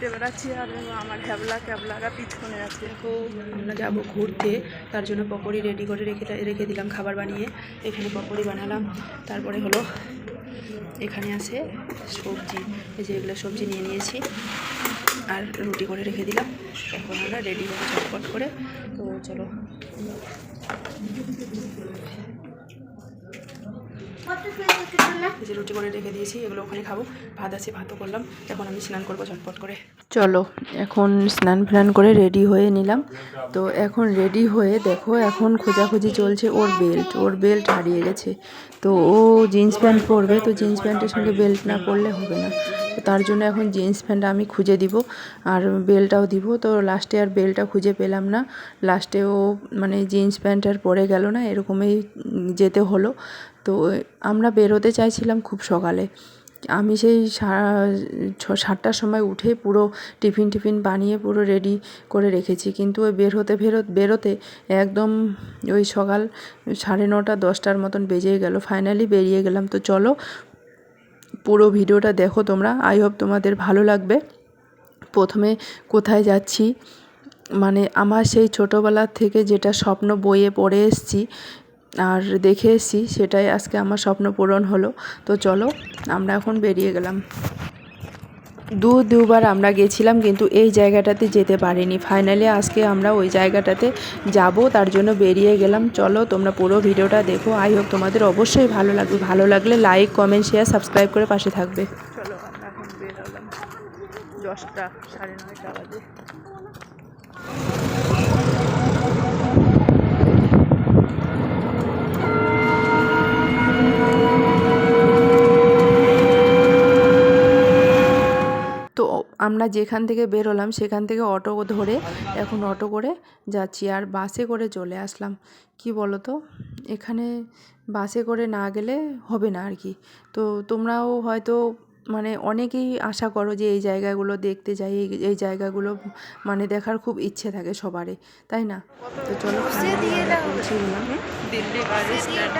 হেঁটে বেড়াচ্ছি আর আমার হ্যাবলা ক্যাবলারা পিছনে আছে। তো আমরা যাব ঘুরতে। তার জন্য পকোড়ি রেডি করে রেখে রেখে দিলাম খাবার বানিয়ে। এখানে পকোড়ি বানালাম। তারপরে হলো এখানে আছে সবজি। এই যে এগুলো সবজি নিয়ে নিয়েছি। আর রুটি করে রেখে দিলাম। এখন আমরা রেডি হব চটপট করে। তো চলো। যে রুটি করে রেখে দিয়েছি, এগুলো ওখানে খাব। ভাত আছে, ভাতও করলাম। এখন আমি স্নান করব ঝটপট করে। চলো, এখন স্নান ফ্নান করে রেডি হয়ে নিলাম। তো এখন রেডি হয়ে দেখো, এখন খোঁজাখুঁজি চলছে ওর বেল্ট। ওর বেল্ট হারিয়ে গেছে। তো ও জিন্স প্যান্ট পরবে, তো জিন্স প্যান্টের সঙ্গে বেল্ট না পরলে হবে না। তো তার জন্য এখন জিন্স প্যান্ট আমি খুঁজে দিব, আর বেলটাও দিব। তো লাস্টে আর বেলটা খুঁজে পেলাম না। লাস্টে ও মানে জিন্স প্যান্ট আর পরে গেল না, এরকমই যেতে হলো। তো আমরা বেরোতে চাইছিলাম খুব সকালে। আমি সেই সাতটার সময় উঠে পুরো টিফিন টিফিন বানিয়ে পুরো রেডি করে রেখেছি। কিন্তু ওই বের হতে ফেরত, বেরোতে একদম ওই সকাল সাড়ে নটা, দশটার মতন বেজে গেল। ফাইনালি বেরিয়ে গেলাম। তো চলো পুরো ভিডিওটা দেখো তোমরা। আই হোপ তোমাদের ভালো লাগবে। প্রথমে কোথায় যাচ্ছি? মানে আমার সেই ছোটোবেলার থেকে যেটা স্বপ্ন বইয়ে পড়ে এসেছি আর দেখে এসেছি, সেটাই আজকে আমার স্বপ্ন পূরণ হলো। তো চলো, আমরা এখন বেরিয়ে গেলাম। দু, দুবার আমরা গেছিলাম, কিন্তু এই জায়গাটাতে যেতে পারিনি। ফাইনালি আজকে আমরা ওই জায়গাটাতে যাব, তার জন্য বেরিয়ে গেলাম। চলো, তোমরা পুরো ভিডিওটা দেখো। আই হোপ তোমাদের অবশ্যই ভালো লাগবে। ভালো লাগলে লাইক কমেন্ট শেয়ার সাবস্ক্রাইব করে পাশে থাকবে। চলো দশটা সাড়ে নয়টা বাজে তো আমরা যেখান থেকে বেরোলাম সেখান থেকে অটো ধরে এখন অটো করে যাচ্ছি আর বাসে করে চলে আসলাম। কি বলো তো এখানে বাসে করে না গেলে হবে না আর কি। তো তোমরাও হয়তো মানে অনেকেই আশা করো যে এই জায়গাগুলো দেখতে যাই এই এই জায়গাগুলো মানে দেখার খুব ইচ্ছে থাকে সবারই তাই না? তো চলো finally আমরা পৌঁছে গেলাম দিল্লি বাস স্ট্যান্ড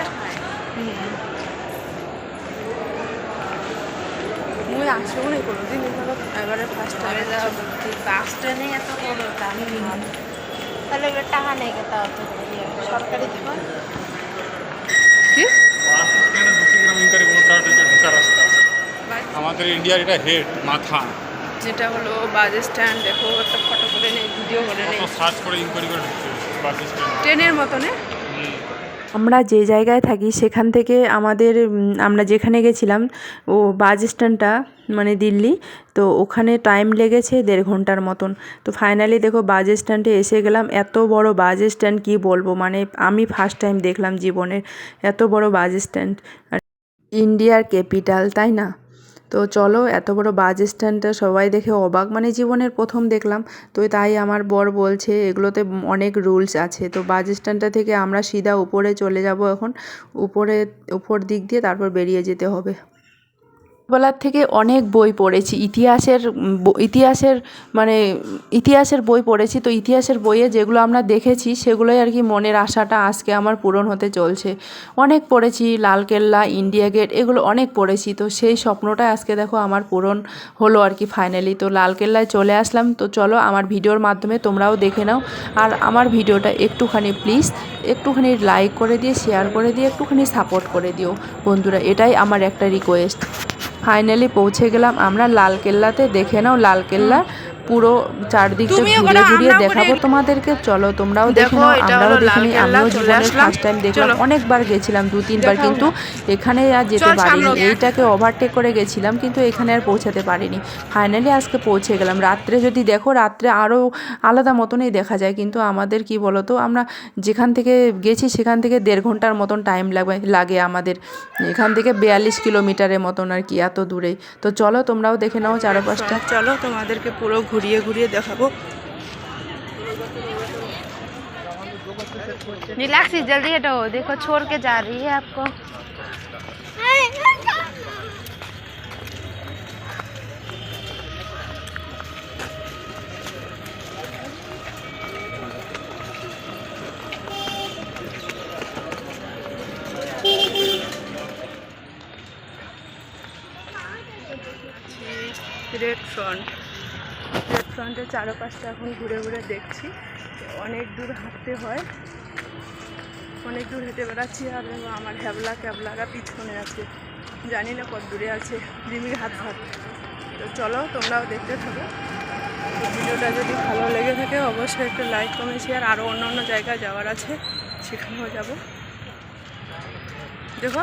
মুই আসব না কোনোদিন এগুলো এবারে ফার্স্ট টাইম বাস ট্রেনে এত বড় দামি তাহলে এবার টাকা নেই তো। সরকারি জীবন? কি? কেন আমাদের ইন্ডিয়ার এটা হেড মাথা যেটা হলো বাস স্ট্যান্ড দেখো একটা ফটো করে নেই ভিডিও করে নেই। সার্চ করে ইনকোয়ারি করে ঢুকছে বাস স্ট্যান্ড ট্রেনের মতনে? আমরা যে জায়গায় থাকি সেখান থেকে আমাদের আমরা যেখানে গেছিলাম, ও বাস স্ট্যান্ডটা মানে দিল্লি, তো ওখানে টাইম লেগেছে দেড় ঘণ্টার মতন। তো ফাইনালি দেখো বাস স্ট্যান্ডে এসে গেলাম, এত বড় বাস স্ট্যান্ড কী বলব? মানে আমি ফার্স্ট টাইম দেখলাম জীবনের, এত বড় বাস স্ট্যান্ড। ইন্ডিয়ার ক্যাপিটাল তাই না? তো চলো, এত বড় বাস স্ট্যান্ডটা সবাই দেখে অবাক। মানে জীবনের প্রথম দেখলাম। তো তাই আমার বর বলছে, এগুলোতে অনেক রুলস আছে। তো বাস স্ট্যান্ডটা থেকে আমরা সিধা উপরে চলে যাব এখন। উপরে, উপর দিক দিয়ে তারপর বেরিয়ে যেতে হবে। ছোটবেলার থেকে অনেক বই পড়েছি। ইতিহাসের ইতিহাসের মানে ইতিহাসের বই পড়েছি। তো ইতিহাসের বইয়ে যেগুলো আমরা দেখেছি, সেগুলোই আর কি মনের আশাটা আজকে আমার পূরণ হতে চলছে। অনেক পড়েছি, লালকেল্লা, ইন্ডিয়া গেট, এগুলো অনেক পড়েছি। তো সেই স্বপ্নটা আজকে দেখো আমার পূরণ হলো আর কি ফাইনালি তো লালকেল্লায় চলে আসলাম। তো চলো আমার ভিডিওর মাধ্যমে তোমরাও দেখে নাও। আর আমার ভিডিওটা একটুখানি প্লিজ একটুখানি লাইক করে দিয়ে শেয়ার করে দিয়ে, একটুখানি সাপোর্ট করে দিও। বন্ধুরা, এটাই আমার একটা রিকোয়েস্ট ফাইনালি পৌঁছে গেলাম আমরা লালকেল্লাতে। দেখে নাও লালকেল্লা পুরো চারদিকটা ঘুরে ঘুরিয়ে দেখাবো তোমাদেরকে। চলো তোমরাও দেখো, নাও আমরাও দেখে নিই। লালকেল্লা, জীবনের ফার্স্ট টাইম দেখলাম। অনেকবার গেছিলাম দু তিনবার কিন্তু এখানে আর যেতে পারিনি। এইটাকে ওভারটেক করে গেছিলাম কিন্তু এখানে আর পৌঁছাতে পারিনি। ফাইনালি আজকে পৌঁছে গেলাম। রাত্রে যদি দেখো রাত্রে আরও আলাদা মতনই দেখা যায় কিন্তু আমাদের কি বলো তো আমরা যেখান থেকে গেছি সেখান থেকে দেড় ঘণ্টার মতন টাইম লাগবে লাগে আমাদের। এখান থেকে বিয়াল্লিশ কিলোমিটারের মতন আর কি এত দূরে। তো চলো তোমরাও দেখে নাও চারপাশটা। চলো তোমাদেরকে পুরো ঘুরিয়ে ঘুরিয়ে দেখাবো रिलैक्स जल्दी हटो देखो छोड़ के जा रही है आपको রেড ফ্রন্ট রেস্টুরেন্টের চারপাশটা এখন ঘুরে ঘুরে দেখছি। অনেক দূর হাঁটতে হয়। অনেক দূর হেঁটে বেড়াচ্ছি আর আমার হ্যাবলা ক্যাবলারা পিছনে আছে। জানি না কত দূরে আছে। রিমির হাত হাত তো চলো, তোমরাও দেখতে থাকো। ভিডিওটা যদি ভালো লেগে থাকে, অবশ্যই একটু লাইক কমেন্ট শেয়ার আরও অন্য অন্য জায়গায় যাওয়ার আছে, সেখানেও যাব। দেখো।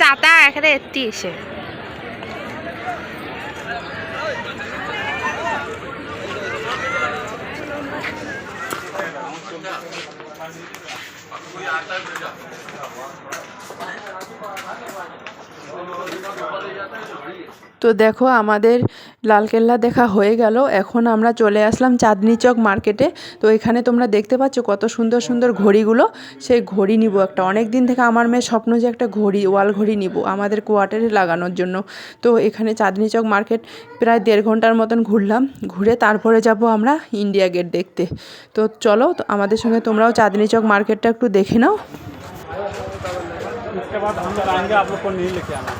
যাতা এখানে এত্তি এসে। তো দেখো আমাদের লালকেল্লা দেখা হয়ে গেল। এখন আমরা চলে আসলাম চাঁদনি চক মার্কেটে। তো এখানে তোমরা দেখতে পাচ্ছ কত সুন্দর সুন্দর ঘড়িগুলো। সেই ঘড়ি নিব একটা। অনেক দিন থেকে আমার মেয়ের স্বপ্ন যে একটা ঘড়ি, ওয়াল ঘড়ি নিব আমাদের কোয়ার্টারে লাগানোর জন্য। তো এখানে চাঁদনি চক মার্কেট প্রায় দেড় ঘণ্টার মতন ঘুরলাম। ঘুরে তারপরে যাব আমরা ইন্ডিয়া গেট দেখতে। তো চলো আমাদের সঙ্গে তোমরাও চাঁদনি চক মার্কেটটা একটু দেখে নাও। उसके बाद हम आएँगे आप लोग को नहीं लेके आना।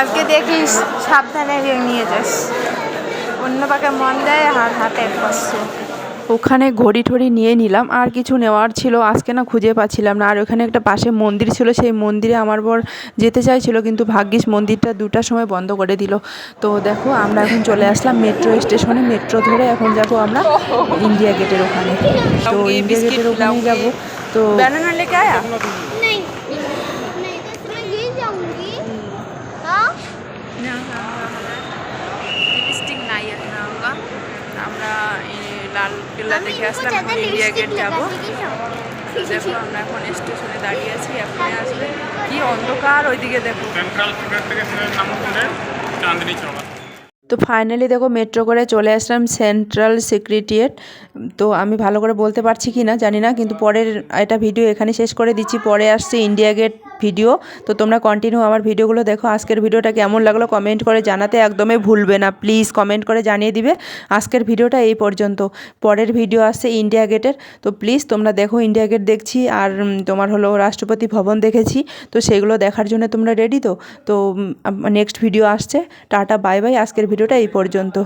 আজকে দেখিস সাবধানে নিয়ে যাস। অন্য পাকে মন দেয় আর হাতে কষ্ট ওখানে ঘড়ি টড়ি নিয়ে নিলাম আর কিছু নেওয়ার ছিল আজকে না খুঁজে পাচ্ছিলাম না। আর ওখানে একটা পাশে মন্দির ছিল সেই মন্দিরে আমার বর যেতে চাইছিল কিন্তু ভাগ্যিস মন্দিরটা দুটার সময় বন্ধ করে দিল। তো দেখো আমরা এখন চলে আসলাম মেট্রো স্টেশনে মেট্রো ধরে এখন যাব আমরা ইন্ডিয়া গেটের ওখানে। তো ইন্ডিয়া গেটের ওখানে যাব। তো শিয়ালদা থেকে আসলাম এখন ইন্ডিয়া গেট যাব। তো দেখো আমরা এখন স্টেশনে দাঁড়িয়ে আছি এখনই আসবে। কি অন্ধকার ওইদিকে দেখো। সেন্ট্রাল থেকে চাঁদনি চলো। তো ফাইনালি দেখো মেট্রো করে চলে আসলাম সেন্ট্রাল সেক্রেটারিয়েট তো আমি ভালো করে বলতে পারছি কি না জানি না, কিন্তু পরের এটা ভিডিও এখানে শেষ করে দিচ্ছি। পরে আসছে ইন্ডিয়া গেট ভিডিও তো তোমরা কন্টিনিউ আমার ভিডিওগুলো দেখো। আজকের ভিডিওটা কেমন লাগল কমেন্ট করে জানাতে একদমই ভুলবে না। প্লিজ কমেন্ট করে জানিয়ে দিবে। আজকের ভিডিওটা এই পর্যন্ত। পরের ভিডিও আসছে ইন্ডিয়া গেটের তো প্লিজ তোমরা দেখো ইন্ডিয়া গেট দেখছি। আর তোমার হলো রাষ্ট্রপতি ভবন দেখেছি। তো সেগুলো দেখার জন্য তোমরা রেডি তো? তো নেক্সট ভিডিও আসছে। টাটা বাই বাই আজকের ভিডিওটা এই পর্যন্ত।